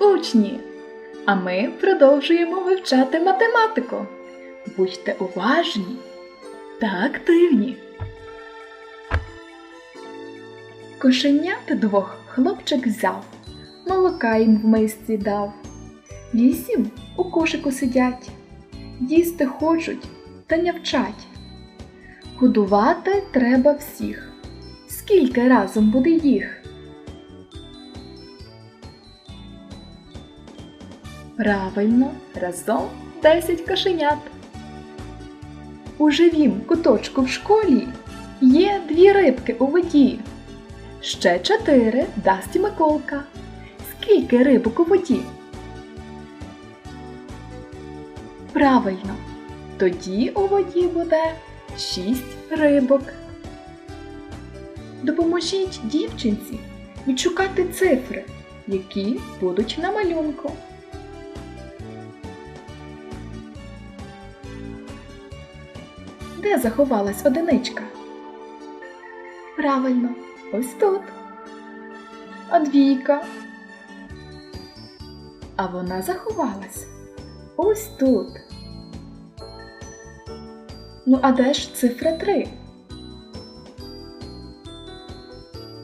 учні! А ми продовжуємо вивчати математику. Будьте уважні та активні. Кошенят двох хлопчик взяв, молока їм в мисці дав. Вісім у кошику сидять, їсти хочуть та не вчать. Годувати треба всіх. Скільки разом буде їх? Правильно, разом 10 кошенят. У живім куточку в школі є дві рибки у воді. Ще чотири дасть Миколка. Скільки рибок у воді? Правильно, тоді у воді буде шість рибок. Допоможіть дівчинці відшукати цифри, які будуть на малюнку. Де заховалась одиничка? Правильно, ось тут. А двійка. А вона заховалась ось тут. Ну, а де ж цифра 3?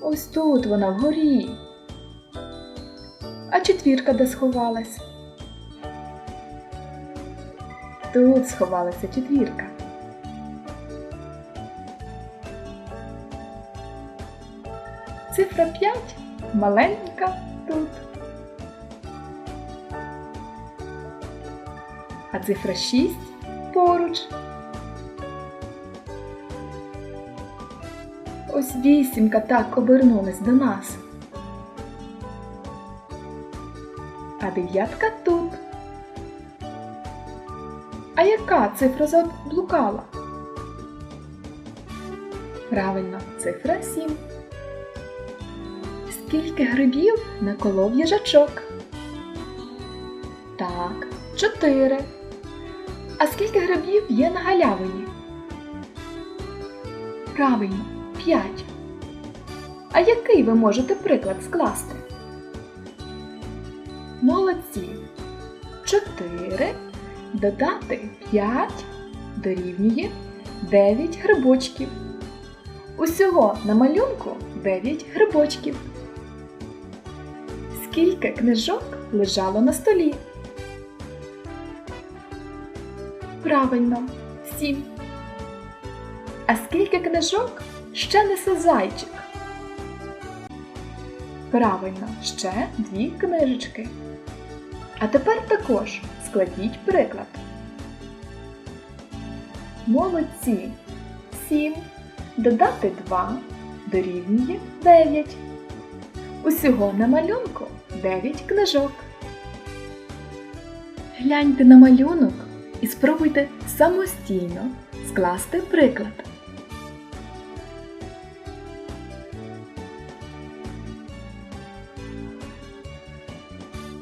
Ось тут вона вгорі. А четвірка де сховалась? Тут сховалася четвірка. Цифра 5 маленька тут. А цифра 6 поруч. Ось вісімка так обернулась до нас. А дев'ятка тут. А яка цифра заблукала? Правильно, цифра 7. Скільки грибів наколов їжачок? Так, чотири. А скільки грибів є на галявині? Правильно, п'ять. А який ви можете приклад скласти? Молодці. Чотири додати п'ять дорівнює дев'ять грибочків. Усього на малюнку дев'ять грибочків. Скільки книжок лежало на столі? Правильно, сім. А скільки книжок ще несе зайчик? Правильно, ще дві книжечки. А тепер також складіть приклад. Молодці. Сім. Додати два дорівнює дев'ять. Усього на малюнку 9 книжок. Гляньте на малюнок і спробуйте самостійно скласти приклад.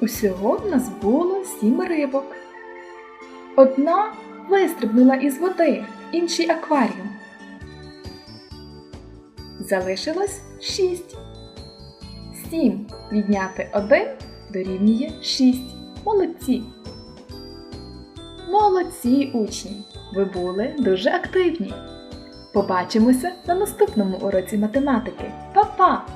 Усього в нас було сім рибок. Одна вистрибнула із води в інший акваріум. Залишилось шість. 7 відняти 1 дорівнює 6. Молодці! Молодці учні! Ви були дуже активні! Побачимося на наступному уроці математики. Па-па!